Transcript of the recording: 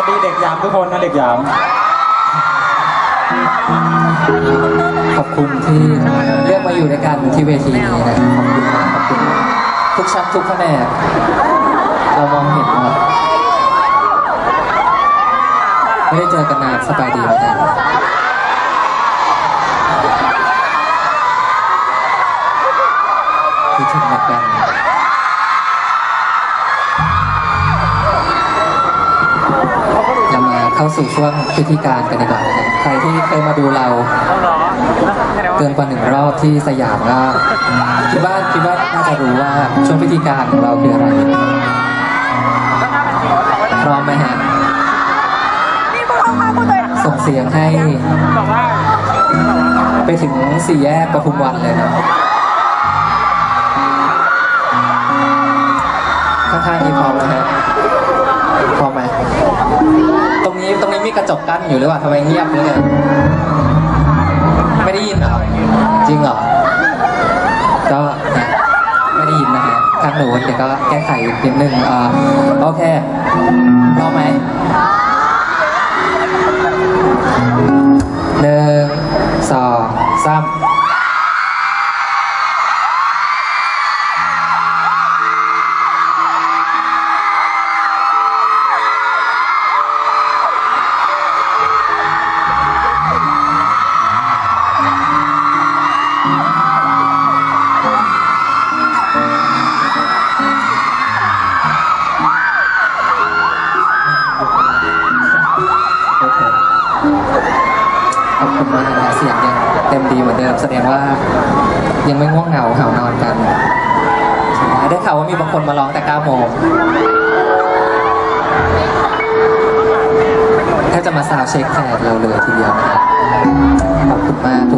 ัสดีเด็กยามทุกคนนะเด็กยาม ขอบคุณที่เลือกมาอยู่ด้วยกันที่เวทีนี้นะขอบคุณมากขอบคุณทุกชั้นทุกแผนกเรามองเห็นครับไม่ได้เจอกันนานสบายดีไหมครับ เข้าสู่ช่วงพิธีการกันดีกว่านะครับใครที่เคยมาดูเราเกินกว่าหนึ่งรอบที่สยามก็คิดว่าคิดว่าน่าจะรู้ว่าช่วงพิธีการของเราคืออะไรพร้อมไหมฮะส่งเสียงให้ ไปถึงสี่แยกประทุมวันเลยนะข้างๆนี้พร้อมแล้วฮะ ตรงนี้มีกระจกกั้นอยู่หรือเปล่าทำไมเงียบเลยเนี่ยไม่ได้ยินเหรอจริงเหรอก็ไม่ได้ยินนะฮะทางหนูเดี๋ยวก็แก้ไขนิดนึงอ่าโอเคพร้อมไหม ขอบคุณมาเสียงยังเต็มดีเหมือนเดิมแสดงว่ายังไม่ง่วงเหงาเหานอนกันได้ข่าวว่ามีบางคนมาร้องแต่9โมงถ้าจะมาสาวเช็คแทนเราเลยทีเดียวนะครับขอบคุณมากทุก